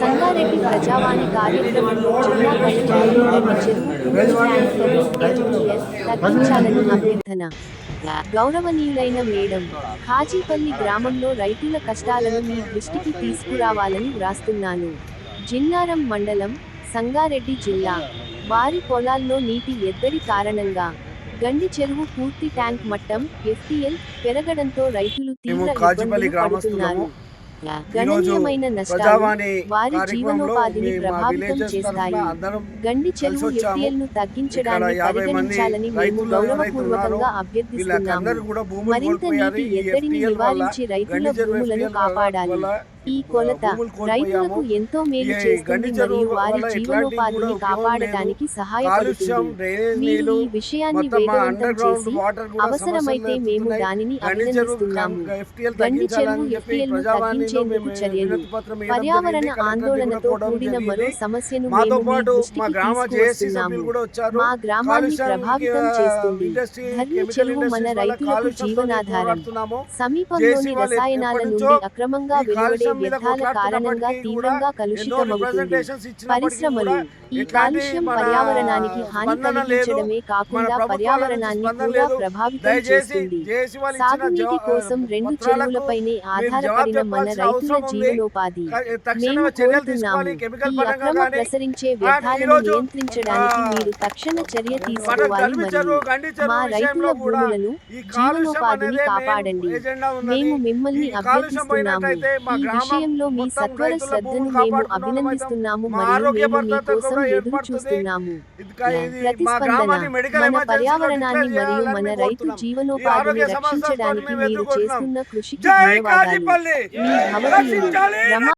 సంగారెడ్డి ప్రజావాణి కార్యక్రమంలో జిల్లా కలెక్టర్ తగ్గించాలని అభ్యర్థన. గౌరవనీయులైన మేడం ఖాజీపల్లి గ్రామంలో రైతుల కష్టాలను మీ దృష్టికి తీసుకురావాలని వ్రాస్తున్నాను. జిన్నారం మండలం సంగారెడ్డి జిల్లా. వారి పొలాల్లో నీటి ఎద్దడి కారణంగా గండి చెరువు పూర్తి ట్యాంక్ మట్టం ఎఫ్టిఎల్ పెరగడంతో రైతులు తీవ్ర ఇబ్బందులు. పడుతున్నారు. గణనీయమైన నష్టాలు వారి జీవనోపాధిని ప్రభావితం చేస్తాయి. గండి చెరువు కలిసి వచ్చాము. ఎఫ్టిఎల్ను తగ్గించడాన్ని ఇక్కడ యాభై మంది పరిగణించాలని మేము గౌరవపూర్వకంగా అభ్యర్థిస్తున్నాము. మరింత నీటి ఎద్దడిని నివారించి రైతుల భూములను కాపాడాలి. ఈ కొలత. రైతులకు ఎంతో మేలు చేస్తుంది గండి మరియు వారి జీవనోపాధిని కాపాడటానికి సహాయపడుతుంది మీరు ఈ విషయాన్ని వేగవంతం చేసి అవసరమైతే మేము. దానిని గండి అభినందిస్తున్నాము గండి చెరువు ఎఫ్టిఎల్ను తగ్గించేందుకు చర్యలు పర్యావరణ ఆందోళనతో కూడిన మరో. సమస్యను మేము మీ దృష్టికి తీసుకువస్తున్నాము మా గ్రామాన్ని ప్రభావితం చేస్తుంది కెమికల్ చెరువు మన రైతులకు జీవనాధారం. సమీపంలోని రసాయనాల నుండి అక్రమంగా వెలువడే వ్యర్థాల కారణంగా తీవ్రంగా కలుషితమవుతుంది పరిశ్రమలు ఈ కాలుష్యం పర్యావరణానికి హాని కలిగించడమే. కాకుండా పర్యావరణాన్ని కూడా. ప్రభావితం చేస్తుంది సాగునీటి కోసం రెండు చెరువులపైనే ఆధారపడిన మన రైతుల. జీవనోపాధి మేము కోరుతున్నాము ఈ అక్రమ ప్రసరించే వ్యర్థాలను నియంత్రించడానికి మీరు తక్షణ చర్య తీసుకోవాలి మరియు మా రైతుల భూములను జీవనోపాధిని కాపాడండి. మేము మిమ్మల్ని అభ్యర్థిస్తున్నాము ఈ విషయంలో మీ సత్వర శ్రద్ధను మేము అభినందిస్తున్నాము మా మరియు మేము మీకోసం కూడా ఎదురు. చూస్తున్నాము మా ప్రతిస్పందన మన పర్యావరణాన్ని మరియు మన రైతు జీవనోపాధిని రక్షించడానికి మీరు. చేస్తున్న కృషికి ధన్యవాదాలు మీ. రమా